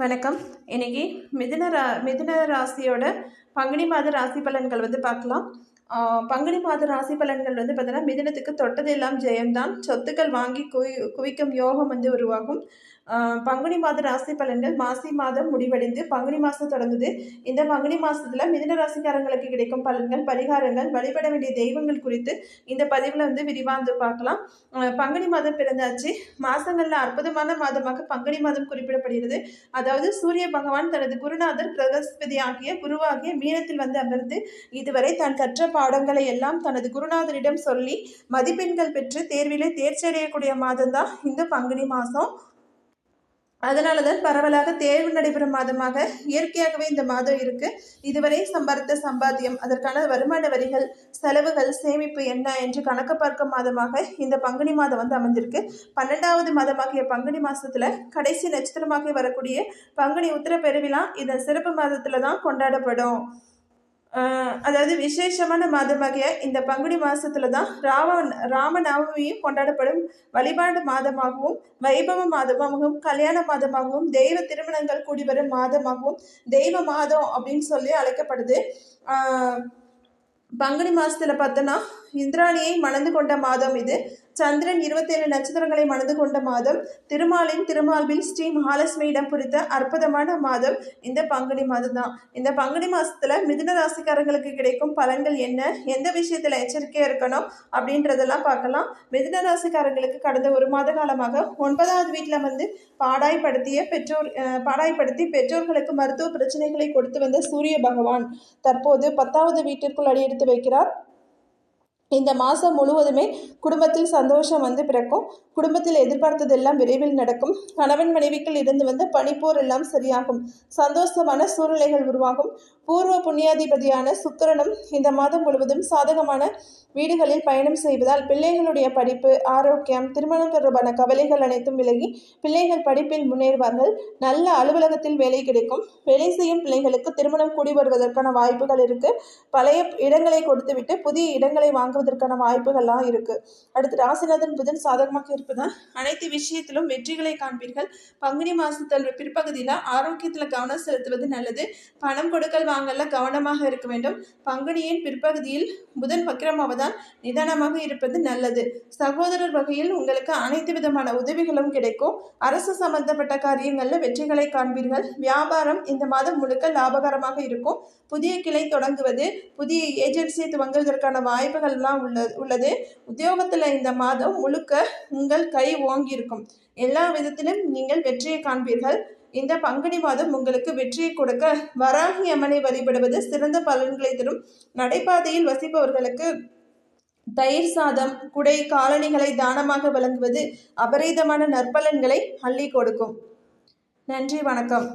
வணக்கம். இன்னைக்கு மிதுன ரா மிதுன ராசியோட பங்குனி மாத ராசி பலன்கள் வந்து பார்க்கலாம். பங்குனி மாத ராசி பலன்கள் வந்து பார்த்தீங்கன்னா மிதுனத்துக்கு தொட்டதெல்லாம் ஜெயம்தான். சொத்துக்கள் வாங்கி குவி குவிக்கும் யோகம் வந்து உருவாகும். பங்குனி மாத ராசி பலன்கள் மாசி மாதம் முடிவடைந்து பங்குனி மாதம் தொடங்குது. இந்த பங்குனி மாதத்தில் மிதன ராசிக்காரங்களுக்கு கிடைக்கும் பலன்கள் பரிகாரங்கள் வழிபட வேண்டிய தெய்வங்கள் குறித்து இந்த பதிவில் வந்து விரிவாக வந்து பார்க்கலாம் பங்குனி மாதம் பிறந்தாச்சு. மாதங்களில் அற்புதமான மாதமாக பங்குனி மாதம் குறிப்பிடப்படுகிறது. அதாவது சூரிய பகவான் தனது குருநாதர் பிரகஸ்பதி ஆகிய குருவாகிய மீனத்தில் வந்து அமர்ந்து இதுவரை தான் கற்ற பாடங்களை எல்லாம் தனது குருநாதரிடம் சொல்லி மதிப்பெண்கள் பெற்று தேர்விலே தேர்ச்சி அடையக்கூடிய மாதம் தான் இந்த பங்குனி மாதம். அதனால தான் பரவலாக தேர்வு நடைபெறும் மாதமாக இயற்கையாகவே இந்த மாதம் இருக்கு. இதுவரை சம்பாதித்த சம்பாத்தியம் அதற்கான வருமான வரிகள் செலவுகள் சேமிப்பு என்ன என்று கணக்கு பார்க்கும் மாதமாக இந்த பங்குனி மாதம் வந்து அமைந்திருக்கு பன்னெண்டாவது மாதமாகிய பங்குனி மாதத்தில் கடைசி நட்சத்திரமாக வரக்கூடிய பங்குனி உத்திர பெருவிழா இந்த சிறப்பு மாதத்துல தான் கொண்டாடப்படும். அதாவது விசேஷமான மாதமாகிய இந்த பங்குனி மாதத்தில் தான் ராம ராமநவமியும் கொண்டாடப்படும் வழிபாடு மாதமாகவும் வைபவ மாதமாகவும் கல்யாண மாதமாகவும் தெய்வ திருமணங்கள் கூடி வரும் மாதமாகவும் தெய்வ மாதம் அப்படின்னு சொல்லி அழைக்கப்படுது. பங்குனி மாதத்தில் பார்த்தோன்னா இந்திராணியை மணந்து கொண்ட மாதம் இது. சந்திரன் இருபத்தேழு நட்சத்திரங்களை மணந்து கொண்ட மாதம் திருமாலின் திருமால்பில் ஸ்ரீ மகாலட்சுமியிடம் குறித்த அற்புதமான மாதம். இந்த பங்குனி மாதம் தான் இந்த பங்குனி மாதத்தில் மிதுன ராசிக்காரங்களுக்கு கிடைக்கும் பலன்கள் என்ன? எந்த விஷயத்தில் எச்சரிக்கையாக இருக்கணும்? அப்படின்றதெல்லாம் பார்க்கலாம். மிதுன ராசிக்காரங்களுக்கு கடந்த ஒரு மாத காலமாக ஒன்பதாவது வீட்டில் வந்து பாடாய்படுத்திய பெற்றோர் பாடாய்படுத்தி பெற்றோர்களுக்கு மருத்துவ பிரச்சனைகளை கொடுத்து வந்த சூரிய பகவான் தற்போது பத்தாவது வீட்டிற்குள் அடியெடுத்து வைக்கிறார். இந்த மாதம் முழுவதுமே குடும்பத்தில் சந்தோஷம் வந்து பிறக்கும். குடும்பத்தில் எதிர்பார்த்ததெல்லாம் விரைவில் நடக்கும். கணவன் மனைவிக்குள் இருந்து வந்த பனிப்போர் எல்லாம் சரியாகும். சந்தோஷமான சூழ்நிலைகள் உருவாகும். பூர்வ புண்ணியாதிபதியான சுக்கரனும் இந்த மாதம் முழுவதும் சாதகமான வீடுகளில் பயணம் செய்வதால் பிள்ளைகளுடைய படிப்பு ஆரோக்கியம் திருமணம் தொடர்பான கவலைகள் அனைத்தும் விலகி பிள்ளைகள் படிப்பில் முன்னேறுவார்கள். நல்ல அலுவலகத்தில் வேலை கிடைக்கும். வேலை செய்யும் பிள்ளைகளுக்கு திருமணம் கூடி வருவதற்கான வாய்ப்புகள் இருக்கு. பழைய இடங்களை கொடுத்துவிட்டு புதிய இடங்களை வாங்க உருவாக்குவதற்கான வாய்ப்புகள்லாம் இருக்கு. அடுத்து ராசிநாதன் புதன் சாதகமாக இருப்பதால் அனைத்து விஷயத்திலும் வெற்றிகளை காண்பீர்கள். பங்குனி மாசத்தில் பிற்பகுதியில் ஆரோக்கியத்தில் கவனம் செலுத்துவது நல்லது. பணம் கொடுக்கல் வாங்கல கவனமாக இருக்க வேண்டும். பங்குனியின் பிற்பகுதியில் புதன் வக்கிரமாவதால் நிதானமாக இருப்பது நல்லது. சகோதரர் வகையில் உங்களுக்கு அனைத்து விதமான உதவிகளும் கிடைக்கும். அரசு சம்பந்தப்பட்ட காரியங்களில் வெற்றிகளை காண்பீர்கள். வியாபாரம் இந்த மாதம் முழுக்க லாபகரமாக இருக்கும். புதிய கிளை தொடங்குவது புதிய ஏஜென்சியை துவங்குவதற்கான வாய்ப்புகள்லாம் தான் உள்ளது உத்தியோகத்தில் இந்த மாதம் முழுக்க உங்கள் கை ஓங்கி இருக்கும் எல்லா விதத்திலும் நீங்கள் வெற்றியை காண்பீர்கள். இந்த பங்குனி மாதம் உங்களுக்கு வெற்றியை கொடுக்க வராகி அம்மனை வழிபடுவது சிறந்த பலன்களை தரும். நடைபாதையில் வசிப்பவர்களுக்கு தயிர் சாதம் குடை காலணிகளை தானமாக வழங்குவது அபரீதமான நற்பலன்களை அள்ளி கொடுக்கும். நன்றி வணக்கம்.